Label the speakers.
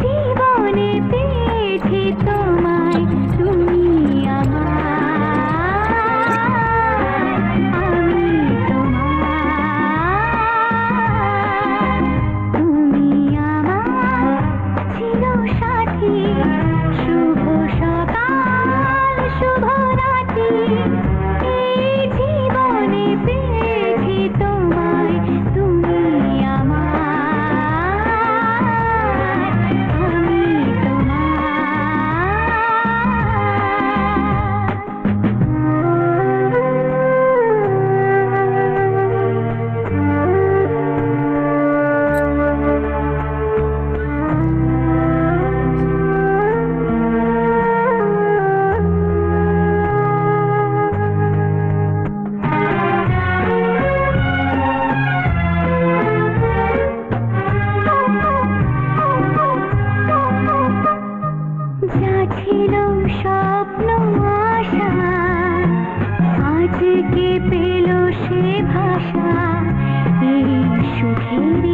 Speaker 1: জীবনে পেয়েছি তো স্বপ্ন সে ভাষা? এই সুখের